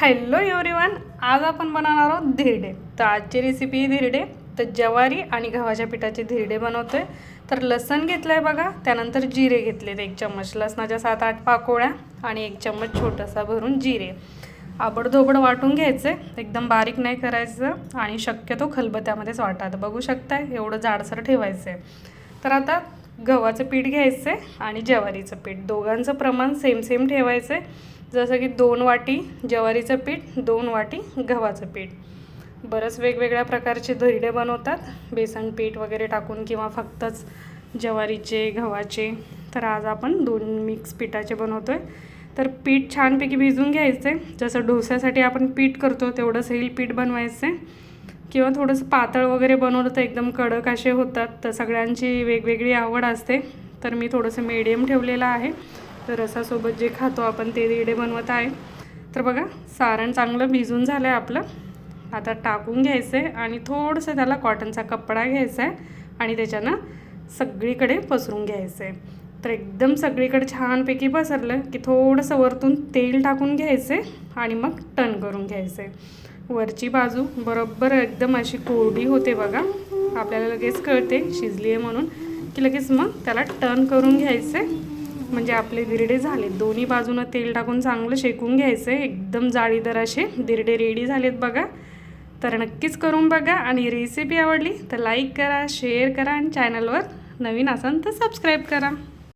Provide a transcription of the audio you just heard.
Hello everyone आज आपण बनवणार आहोत धिरडे. तर आजची रेसिपी धिरडे. तर ज्वारी आणि गव्हाच्या पिठाचे धिरडे बनवतो आहे तर लसण घेतलं आहे बघा त्यानंतर जिरे घेतले एक चम्मच लसणाच्या सात आठ पाकोळ्या आणि एक चम्मच छोटासा भरून जिरे. आबडधोबड वाटून घ्यायचे एकदम बारीक नाही करायचं आणि शक्यतो खलबत्यामध्येच वाटायचं. बघू शकताय एवढं जाडसर ठेवायचं आहे तर आता गव्हाचं पीठ घ्यायचं आहे आणि ज्वारीचं पीठ. दोघांचं प्रमाण सेम सेम ठेवायचं आहे जसं की दोन वाटी ज्वारीचं पीठ दोन वाटी गव्हाचं पीठ. बरंच वेगवेगळ्या प्रकारचे धैर्डे बनवतात. बेसन पीठ वगैरे टाकून किंवा फक्तच ज्वारीचे गव्हाचे तर आज आपण दोन मिक्स पिठाचे बनवतो आहे तर पीठ छानपैकी भिजून घ्यायचं आहे जसं डोस्यासाठी आपण पीठ करतो तेवढंच हेल पीठ बनवायचं आहे किंवा थोडंसं पातळ वगैरे बनवलं तर एकदम कडक असे होतात. तर सगळ्यांची वेगवेगळी आवड असते. तर मी थोडंसं मीडियम ठेवलेलं आहे. तर रसासोबत जे खातो आपण ते रेडे बनवत आहे. तर बघा सारण चांगलं भिजून झालं आहे आपलं. आता टाकून घ्यायचं आहे आणि थोडंसं त्याला कॉटनचा कपडा घ्यायचा आहे आणि त्याच्यानं सगळीकडे पसरून घ्यायचं आहे तर एकदम सगळीकडे छानपैकी पसरलं की थोडंसं वरतून तेल टाकून घ्यायचं आणि मग टन करून घ्यायचं वरची बाजू बरोबर एकदम अशी कोरडी होते बघा. आपल्याला लगेच कळते शिजली आहे म्हणून की लगेच मग त्याला टर्न करून घ्यायचे म्हणजे आपले दिरडे झाले दोन्ही बाजूनं तेल टाकून चांगलं शेकून घ्यायचं. आहे एकदम जाळीदार असे दिरडे रेडी झालेत बघा. तर नक्कीच करून बघा. आणि रेसिपी आवडली तर लाईक करा शेअर करा आणि चॅनलवर नवीन असाल तर सबस्क्राईब करा.